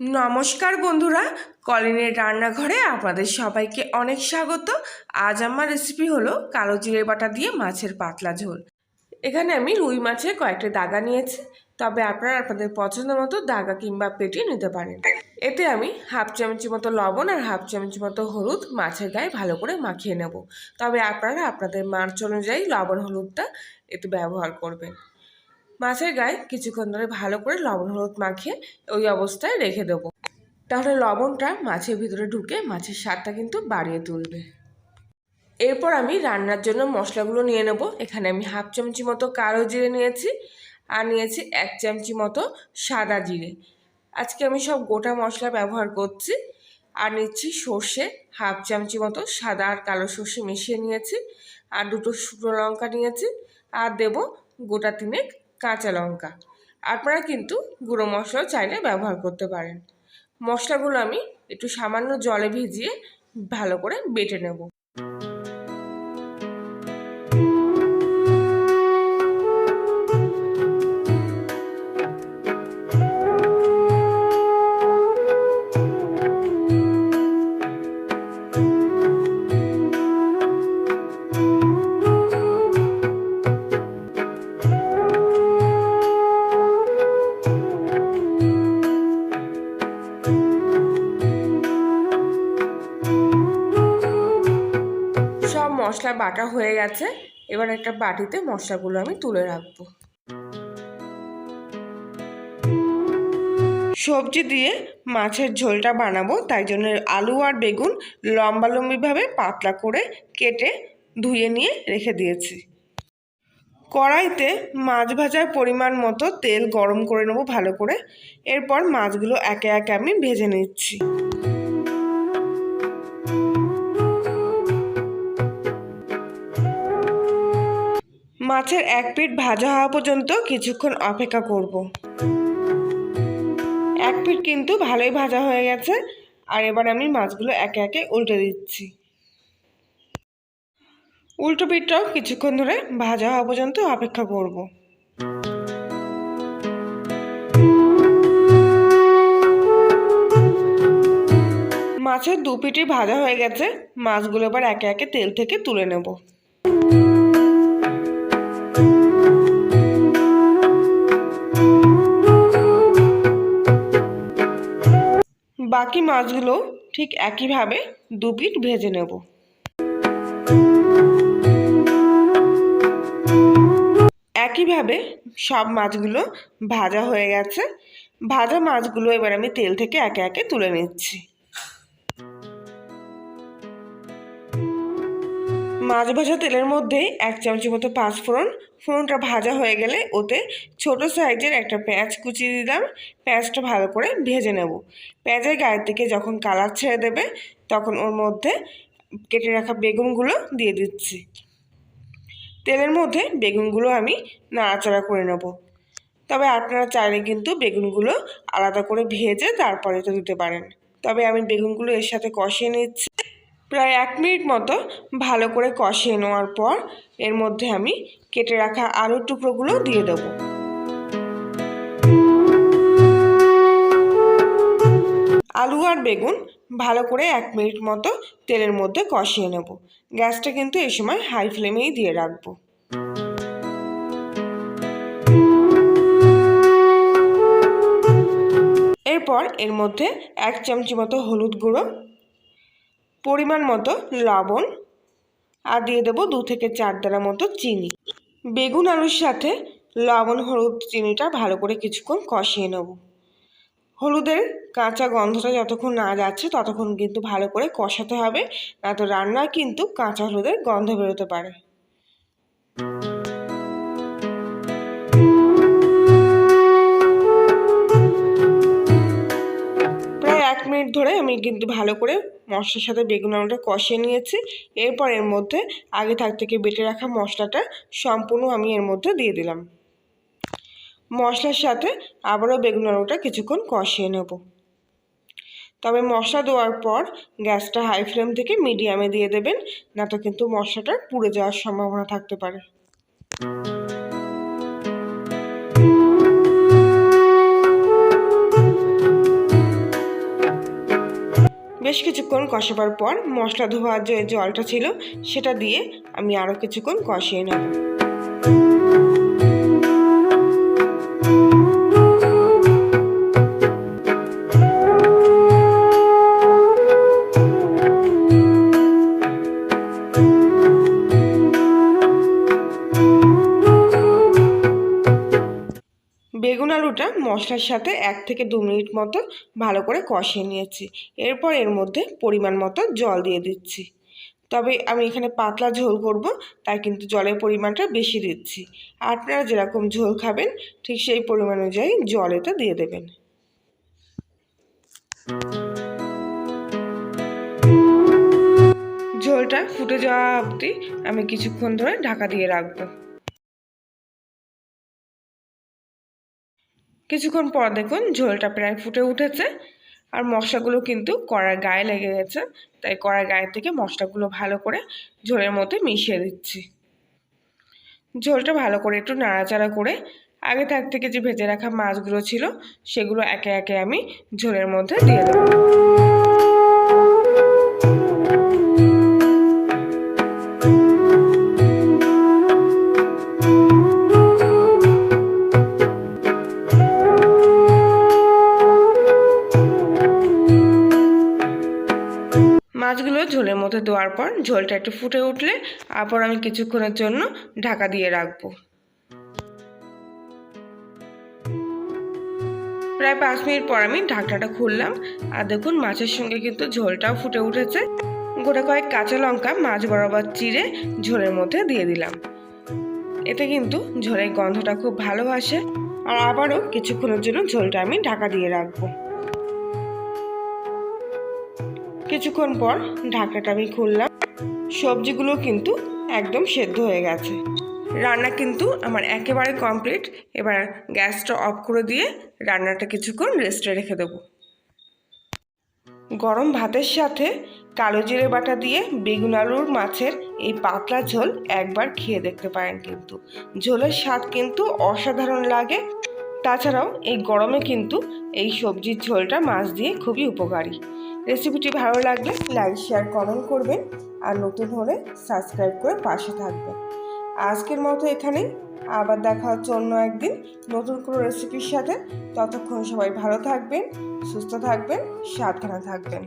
নমস্কার বন্ধুরা, কলিনের রান্নাঘরে আপনাদের সবাইকে অনেক স্বাগত। আজ আমার রেসিপি হলো কালো জিরে বাটা দিয়ে মাছের পাতলা ঝোল। এখানে আমি রুই মাছের কয়েকটা দাগা নিয়েছি, তবে আপনারা আপনাদের পছন্দ মতো দাগা কিংবা পেটি নিতে পারেন। এতে আমি হাফ চামচি মতো লবণ আর হাফ চামচি মতো হলুদ মাছের গায়ে ভালো করে মাখিয়ে নেব। তবে আপনারা আপনাদের মাছ অনুযায়ী লবণ হলুদটা এতে ব্যবহার করবেন। মাছের গায়ে কিছুক্ষণ ধরে ভালো করে লবণ হলুদ মাখিয়ে ওই অবস্থায় রেখে দেবো। তাহলে লবণটা মাছের ভিতরে ঢুকে মাছের স্বাদটা কিন্তু বাড়িয়ে তুলবে। এরপর আমি রান্নার জন্য মশলাগুলো নিয়ে নেব। এখানে আমি হাফ চামচি মতো কালো জিরে নিয়েছি আর নিয়েছি এক চামচি মতো সাদা জিরে। আজকে আমি সব গোটা মশলা ব্যবহার করছি আর নিচ্ছি সর্ষে হাফ চামচি মতো সাদা আর কালো সর্ষে মিশিয়ে নিয়েছি। আর দুটো শুকনো লঙ্কা নিয়েছি। আর দেব গোটা তিনেক কাঁচা লঙ্কা। আপনারা কিন্তু গুঁড়ো মশলাও চাইলে ব্যবহার করতে পারেন। মশলাগুলো আমি একটু সামান্য জলে ভিজিয়ে ভালো করে বেটে নেব। মশলা বাটা হয়ে গেছে, এবার একটা বাটিতে মশলাগুলো আমি তুলে রাখব। সবজি দিয়ে মাছের ঝোলটা বানাবো, তাই জন্য আলু আর বেগুন লম্বা লম্বিভাবে পাতলা করে কেটে ধুয়ে নিয়ে রেখে দিয়েছি। কড়াইতে মাছ ভাজার পরিমাণ মতো তেল গরম করে নেব ভালো করে। এরপর মাছগুলো একে একে আমি ভেজে নিচ্ছি। মাছের এক পিঠ ভাজা হওয়া পর্যন্ত কিছুক্ষণ অপেক্ষা করব। এক পিঠ কিন্তু ভালোই ভাজা হয়ে গেছে। আর এবার আমি মাছগুলো একে একে উল্টে দিচ্ছি। উল্টো পিঠটাও কিছুক্ষণ ধরে ভাজা হওয়া পর্যন্ত অপেক্ষা করব। মাছের দু পিঠই ভাজা হয়ে গেছে। মাছগুলো এবার একে একে তেল থেকে তুলে নেব। বাকি মাছগুলো ঠিক একইভাবে দু পিঠ ভেজে নেব। একইভাবে সব মাছগুলো ভাজা হয়ে গেছে। ভাজা মাছগুলো এবার আমি তেল থেকে একে একে তুলে নিচ্ছি। মাছ ভাজা তেলের মধ্যে এক চামচি মতো পাঁচ পাঁচফোড়ন ফোড়নটা ভাজা হয়ে গেলে ওতে ছোট সাইজের একটা পেঁয়াজ কুচিয়ে দিলাম। পেঁয়াজটা ভালো করে ভেজে নেব। পেঁয়াজের গায়ের থেকে যখন কালার ছেড়ে দেবে, তখন ওর মধ্যে কেটে রাখা বেগুনগুলো দিয়ে দিচ্ছি। তেলের মধ্যে বেগুনগুলো আমি নাড়াচাড়া করে নেব। তবে আপনারা চাইলে কিন্তু বেগুনগুলো আলাদা করে ভেজে তারপরে তো দিতে পারেন। তবে আমি বেগুনগুলো এর সাথে কষিয়ে নিচ্ছি। প্রায় এক মিনিট মতো ভালো করে কষিয়ে নেওয়ার পর এর মধ্যে আমি কেটে রাখা আলুর টুকরোগুলো দিয়ে দেব। আলু আর বেগুন ভালো করে এক মিনিট মতো তেলের মধ্যে কষিয়ে নেব। গ্যাসটা কিন্তু এই সময় হাই ফ্লেমেই দিয়ে রাখব। এরপর এর মধ্যে এক চামচি মতো হলুদ গুঁড়ো পরিমাণ মতো লবণ আর দিয়ে দেবো দু থেকে চার দানা মতো চিনি। বেগুন আলুর সাথে লবণ, হলুদ চিনিটা ভালো করে কিছুক্ষণ কষিয়ে নেব। হলুদের কাঁচা গন্ধটা যতক্ষণ না যাচ্ছে ততক্ষণ কিন্তু ভালো করে কষাতে হবে, না তো রান্নায় কিন্তু কাঁচা হলুদের গন্ধ বেরোতে পারে। আমি কিন্তু ভালো করে মশলার সাথে বেগুন আলুটা কষিয়ে নিয়েছি। এরপর এর মধ্যে আগে থাক থেকে বেটে রাখা মশলাটা সম্পূর্ণ আমি এর মধ্যে দিয়ে দিলাম। মশলার সাথে আবারও বেগুন আলুটা কিছুক্ষণ কষিয়ে নেব। তবে মশলা দেওয়ার পর গ্যাসটা হাই ফ্লেম থেকে মিডিয়ামে দিয়ে দেবেন, না তো কিন্তু মশলাটা পুড়ে যাওয়ার সম্ভাবনা থাকতে পারে। বেশ কিছুক্ষণ কষাবার পর মশলা ধোয়ার যে জলটা ছিল, সেটা দিয়ে আমি আরও কিছুক্ষণ কষিয়ে নেব। আলুটা মশলার সাথে এক থেকে দু মিনিট মতো ভালো করে কষিয়ে নিয়েছি। এরপর এর মধ্যে পরিমাণ মতো জল দিয়ে দিচ্ছি। তবে আমি এখানে পাতলা ঝোল করব, তাই কিন্তু জলের পরিমাণটা বেশি দিচ্ছি। আপনারা যেরকম ঝোল খাবেন, ঠিক সেই পরিমাণ অনুযায়ী জল এটা দিয়ে দেবেন। ঝোলটা ফুটে যাওয়া অবধি আমি কিছুক্ষণ ধরে ঢাকা দিয়ে রাখব। কিছুক্ষণ পর দেখুন ঝোলটা প্রায় ফুটে উঠেছে আর মশলাগুলো কিন্তু কড়ার গায়ে লেগে গেছে, তাই কড়ার গায়ে থেকে মশলাগুলো ভালো করে ঝোলের মধ্যে মিশিয়ে দিচ্ছি। ঝোলটা ভালো করে একটু নাড়াচাড়া করে আগে থাক থেকে যে ভেজে রাখা মাছগুলো ছিল, সেগুলো একে একে আমি ঝোলের মধ্যে দিয়ে দেবো। দেওয়ার পর ঝোলটা একটু ফুটে উঠলে আবার আমি কিছুক্ষণের জন্য ঢাকা দিয়ে রাখব। প্রায় পাঁচ মিনিট পর আমি ঢাকনাটা খুললাম। আর দেখুন, মাছের সঙ্গে কিন্তু ঝোলটাও ফুটে উঠেছে। গোটা কয়েক কাঁচা লঙ্কা, মাছ বরাবর চিড়ে ঝোলের মধ্যে দিয়ে দিলাম। এতে কিন্তু ঝোলের গন্ধটা খুব ভালো আসে। আর আবারও কিছুক্ষণের জন্য ঝোলটা আমি ঢাকা দিয়ে রাখব। কিছুক্ষণ পর ঢাকাটা আমি খুললাম। সবজিগুলো কিন্তু একদম সেদ্ধ হয়ে গেছে। রান্না কিন্তু আমার একেবারে কমপ্লিট এবার গ্যাসটা অফ করে দিয়ে রান্নাটা কিছুক্ষণ রেস্টে রেখে দেবো। গরম ভাতের সাথে কালো জিরে বাটা দিয়ে বেগুন আলুর মাছের এই পাতলা ঝোল একবার খেয়ে দেখতে পারেন কিন্তু। ঝোলের স্বাদ কিন্তু অসাধারণ লাগে। তাছাড়াও এই গরমে কিন্তু এই সবজির ঝোলটা মাছ দিয়ে খুবই উপকারী। রেসিপিটি ভালো লাগলে লাইক, শেয়ার, কমেন্ট করবেন আর নতুন হলে সাবস্ক্রাইব করে পাশে থাকবেন। আজকের মতো এখানেই। আবার দেখা হচ্ছে অন্য একদিন নতুন কোনো রেসিপির সাথে। ততক্ষণ সবাই ভালো থাকবেন, সুস্থ থাকবেন, সাবধানে থাকবেন।